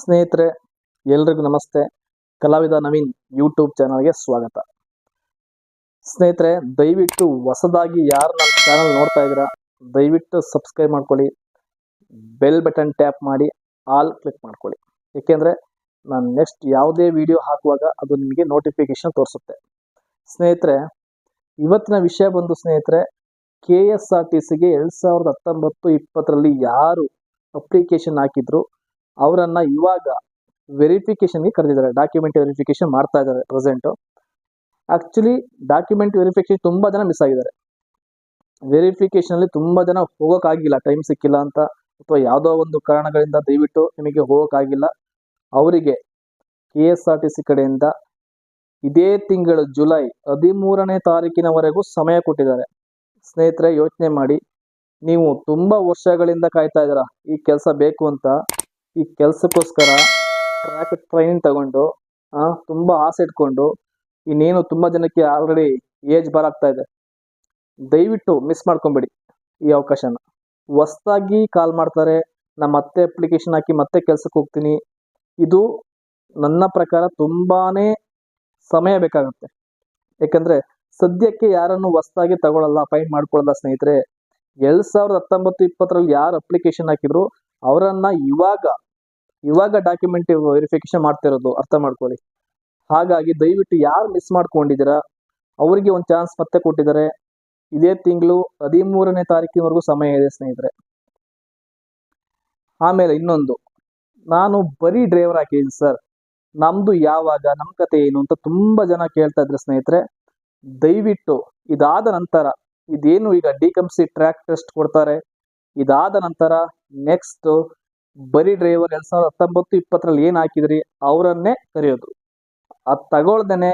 ಸ್ನೇಹಿತರೆ, ಎಲ್ರಿಗೂ ನಮಸ್ತೆ. ಕಲಾವಿದ ನವೀನ್ ಯೂಟ್ಯೂಬ್ ಚಾನಲ್ಗೆ ಸ್ವಾಗತ. ಸ್ನೇಹಿತರೆ, ದಯವಿಟ್ಟು ಹೊಸದಾಗಿ ಯಾರು ನಮ್ಮ ಚಾನಲ್ ನೋಡ್ತಾ ಇದ್ದೀರಾ, ದಯವಿಟ್ಟು ಸಬ್ಸ್ಕ್ರೈಬ್ ಮಾಡ್ಕೊಳ್ಳಿ. ಬೆಲ್ ಬಟನ್ ಟ್ಯಾಪ್ ಮಾಡಿ, ಆಲ್ ಕ್ಲಿಕ್ ಮಾಡ್ಕೊಳ್ಳಿ. ಏಕೆಂದರೆ, ನಾನು ನೆಕ್ಸ್ಟ್ ಯಾವುದೇ ವಿಡಿಯೋ ಹಾಕುವಾಗ ಅದು ನಿಮಗೆ ನೋಟಿಫಿಕೇಶನ್ ತೋರಿಸುತ್ತೆ. ಸ್ನೇಹಿತರೆ, ಇವತ್ತಿನ ವಿಷಯ ಬಂದು ಸ್ನೇಹಿತರೆ ಕೆ ಎಸ್ ಆರ್ ಟಿ ಸಿಗೆ ಎರಡು ಸಾವಿರದ ಹತ್ತೊಂಬತ್ತು ಇಪ್ಪತ್ತರಲ್ಲಿ ಯಾರು ಅಪ್ಲಿಕೇಶನ್ ಹಾಕಿದ್ರು ಅವರನ್ನ ಇವಾಗ ವೆರಿಫಿಕೇಶನ್ಗೆ ಕರೆದಿದ್ದಾರೆ. ಡಾಕ್ಯುಮೆಂಟ್ ವೆರಿಫಿಕೇಶನ್ ಮಾಡ್ತಾ ಇದ್ದಾರೆ ಪ್ರೆಸೆಂಟು ಆ್ಯಕ್ಚುಲಿ ಡಾಕ್ಯುಮೆಂಟ್ ವೆರಿಫಿಕೇಶನ್ ತುಂಬ ಜನ ಮಿಸ್ ಆಗಿದ್ದಾರೆ. ವೆರಿಫಿಕೇಶನಲ್ಲಿ ತುಂಬ ಜನ ಹೋಗೋಕ್ಕಾಗಿಲ್ಲ ಟೈಮ್ ಸಿಕ್ಕಿಲ್ಲ ಅಂತ ಅಥವಾ ಯಾವುದೋ ಒಂದು ಕಾರಣಗಳಿಂದ ದಯವಿಟ್ಟು ನಿಮಗೆ ಹೋಗೋಕ್ಕಾಗಿಲ್ಲ ಅವರಿಗೆ K S R T C ಕಡೆಯಿಂದ ಇದೇ ತಿಂಗಳು ಜುಲೈ ಹದಿಮೂರನೇ ತಾರೀಕಿನವರೆಗೂ ಸಮಯ ಕೊಟ್ಟಿದ್ದಾರೆ. ಸ್ನೇಹಿತರೆ ಯೋಚನೆ ಮಾಡಿ. ನೀವು ತುಂಬ ವರ್ಷಗಳಿಂದ ಕಾಯ್ತಾ ಇದ್ದೀರಾ. ಈ ಕೆಲಸ ಬೇಕು ಅಂತ. ಈ ಕೆಲಸಕ್ಕೋಸ್ಕರ ಟ್ರ್ಯಾಕ್ ಟ್ರೈನಿಂಗ್ ತಗೊಂಡು ತುಂಬ ಆಸೆ ಇಟ್ಕೊಂಡು, ಇನ್ನೇನು ತುಂಬ ಜನಕ್ಕೆ ಆಲ್ರೆಡಿ ಏಜ್ ಬರಾಗ್ತಾ ಇದೆ. ದಯವಿಟ್ಟು ಮಿಸ್ ಮಾಡ್ಕೊಂಬಿಡಿ ಈ ಅವಕಾಶನ. ಹೊಸ್ದಾಗಿ ಕಾಲ್ ಮಾಡ್ತಾರೆ ನಾ ಮತ್ತೆ ಅಪ್ಲಿಕೇಶನ್ ಹಾಕಿ ಮತ್ತೆ ಕೆಲ್ಸಕ್ಕೆ ಹೋಗ್ತೀನಿ. ಇದು ನನ್ನ ಪ್ರಕಾರ ತುಂಬಾನೇ ಸಮಯ ಬೇಕಾಗುತ್ತೆ. ಯಾಕಂದ್ರೆ ಸದ್ಯಕ್ಕೆ ಯಾರನ್ನು ಹೊಸ್ದಾಗಿ ತಗೊಳ್ಳಲ್ಲ ಅಪಾಯಿಂಟ್ ಮಾಡ್ಕೊಳ್ಳಲ್ಲ ಸ್ನೇಹಿತರೆ, ಎರಡು ಸಾವಿರದ ಹತ್ತೊಂಬತ್ತು ಇಪ್ಪತ್ತರಲ್ಲಿ ಯಾರು ಅಪ್ಲಿಕೇಶನ್ ಹಾಕಿದ್ರು, ಅವರನ್ನ ಇವಾಗ ಇವಾಗ ಡಾಕ್ಯುಮೆಂಟ್ ವೆರಿಫಿಕೇಶನ್ ಮಾಡ್ತಿರೋದು ಅರ್ಥ ಮಾಡ್ಕೊಳ್ಳಿ. ಹಾಗಾಗಿ ದಯವಿಟ್ಟು ಯಾರು ಮಿಸ್ ಮಾಡ್ಕೊಂಡಿದ್ದೀರಾ, ಅವರಿಗೆ ಒಂದು ಚಾನ್ಸ್ ಮತ್ತೆ ಕೊಟ್ಟಿದ್ದಾರೆ. ಇದೇ ತಿಂಗಳು ಹದಿಮೂರನೇ ತಾರೀಕಿನವರೆಗೂ ಸಮಯ ಇದೆ ಸ್ನೇಹಿತರೆ. ಆಮೇಲೆ ಇನ್ನೊಂದು, ನಾನು ಬರೀ ಡ್ರೈವರ್ ಹಾಕಿದ್ದೀನಿ ಸರ್ ನಮ್ದು ಯಾವಾಗ ನಮ್ಮ ಕತೆ ಏನು ಅಂತ ತುಂಬಾ ಜನ ಕೇಳ್ತಾ ಇದ್ರೆ ಸ್ನೇಹಿತರೆ, ದಯವಿಟ್ಟು ಇದಾದ ನಂತರ, ಇದೇನು ಈಗ ಡಿ ಕಂಪ್ಸಿ ಟ್ರ್ಯಾಕ್ ಟೆಸ್ಟ್ ಕೊಡ್ತಾರೆ, ಇದಾದ ನಂತರ ನೆಕ್ಸ್ಟ್ ಬರೀ ಡ್ರೈವರ್ ಎರಡ್ ಸಾವಿರದ ಹತ್ತೊಂಬತ್ತು, ಇಪ್ಪತ್ತರಲ್ಲಿ ಏನ್ ಹಾಕಿದ್ರಿ? ಅವರನ್ನೇ ಕರೆಯೋದು. ಅದ್ ತಗೊಳ್ದೇನೆ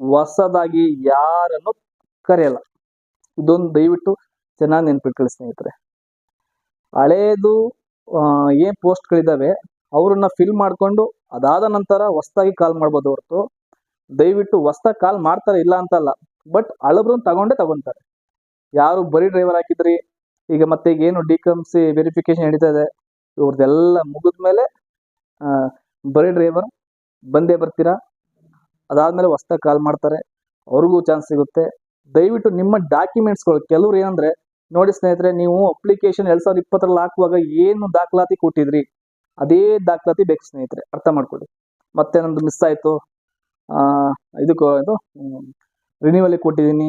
ಹೊಸದಾಗಿ ಯಾರನ್ನು ಕರೆಯಲ್ಲ. ಇದೊಂದು ದಯವಿಟ್ಟು ಚೆನ್ನಾಗಿ ನೆನ್ಪಿಟ್ಕೊಳ್ಳಿ ಸ್ನೇಹಿತರೆ. ಹಳೇದು ಏನು ಪೋಸ್ಟ್ಗಳಿದಾವೆ, ಅವ್ರನ್ನ ಫಿಲ್ ಮಾಡ್ಕೊಂಡು ಅದಾದ ನಂತರ ಹೊಸದಾಗಿ ಕಾಲ್ ಮಾಡ್ಬೋದು ಹೊರತು. ದಯವಿಟ್ಟು ಹೊಸ್ದಾಗಿ ಕಾಲ್ ಮಾಡ್ತಾರೆ, ಇಲ್ಲ ಅಂತಲ್ಲ. ಬಟ್ ಹಳಬ್ರನ್ನ ತಗೊಂಡೇ ತಗೊಂತಾರೆ. ಯಾರು ಬರೀ ಡ್ರೈವರ್ ಹಾಕಿದ್ರಿ? ಈಗ ಮತ್ತೆ ಈಗ ಏನು ಡಿ ಸಿ ವೆರಿಫಿಕೇಶನ್ ನಡೀತಾ ಇದೆ. ಇವ್ರದ್ದೆಲ್ಲ ಮುಗಿದ್ಮೇಲೆ ಬರೀ ಡ್ರೈವರ್ ಬಂದೇ ಬರ್ತೀರಾ? ಅದಾದಮೇಲೆ ಹೊಸ್ದಾಗಿ ಕಾಲ್ ಮಾಡ್ತಾರೆ. ಅವ್ರಿಗೂ ಚಾನ್ಸ್ ಸಿಗುತ್ತೆ. ದಯವಿಟ್ಟು ನಿಮ್ಮ ಡಾಕ್ಯುಮೆಂಟ್ಸ್ಗಳು ಕೆಲವ್ರು ಏನಂದ್ರೆ, ನೋಡಿ ಸ್ನೇಹಿತರೆ, ನೀವು ಅಪ್ಲಿಕೇಶನ್ ಎರಡ್ ಸಾವಿರದ ಇಪ್ಪತ್ತರಲ್ಲಿ ಹಾಕುವಾಗ ಏನು ದಾಖಲಾತಿ ಕೊಟ್ಟಿದ್ರಿ? ಅದೇ ದಾಖಲಾತಿ ಬೇಕು ಸ್ನೇಹಿತರೆ, ಅರ್ಥ ಮಾಡ್ಕೊಳ್ಳಿ. ಮತ್ತೆ ನಮ್ದು ಮಿಸ್ ಆಯಿತು. ಇದಕ್ಕೂ ಇದು ರಿನ್ಯೂವಲ್ ಕೊಟ್ಟಿದ್ದೀನಿ.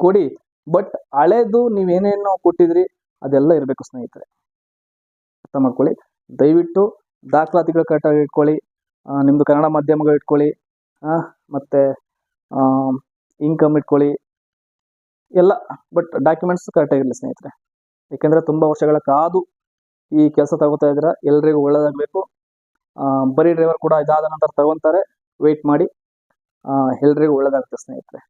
ಕೊಡಿ ಬಟ್ ಹಳೇದು ನೀವೇನೇನು ಕೊಟ್ಟಿದ್ರಿ, ಅದೆಲ್ಲ ಇರಬೇಕು ಸ್ನೇಹಿತರೆ. ಅರ್ಥ ಮಾಡ್ಕೊಳ್ಳಿ. ದಯವಿಟ್ಟು ದಾಖಲಾತಿಗಳು ಕರೆಕ್ಟಾಗಿ ಇಟ್ಕೊಳ್ಳಿ. ನಿಮ್ಮದು ಕನ್ನಡ ಮಾಧ್ಯಮಗಳು ಇಟ್ಕೊಳ್ಳಿ. ಮತ್ತು ಇನ್ಕಮ್ ಇಟ್ಕೊಳ್ಳಿ. ಎಲ್ಲ ಬಟ್ ಡಾಕ್ಯುಮೆಂಟ್ಸ್ ಕರೆಕ್ಟಾಗಿರಲಿ ಸ್ನೇಹಿತರೆ. ಏಕೆಂದರೆ ತುಂಬ ವರ್ಷಗಳ ಕಾದು ಈ ಕೆಲಸ ತಗೋತಾ ಇದ್ದೀರಾ, ಎಲ್ರಿಗೂ ಒಳ್ಳೇದಾಗಬೇಕು. ಬರೀ ಡ್ರೈವರ್ ಕೂಡ ಇದಾದ ನಂತರ ತಗೊತಾರೆ. ವೆಯ್ಟ್ ಮಾಡಿ. ಎಲ್ಲರಿಗೂ ಒಳ್ಳೇದಾಗುತ್ತೆ ಸ್ನೇಹಿತರೆ.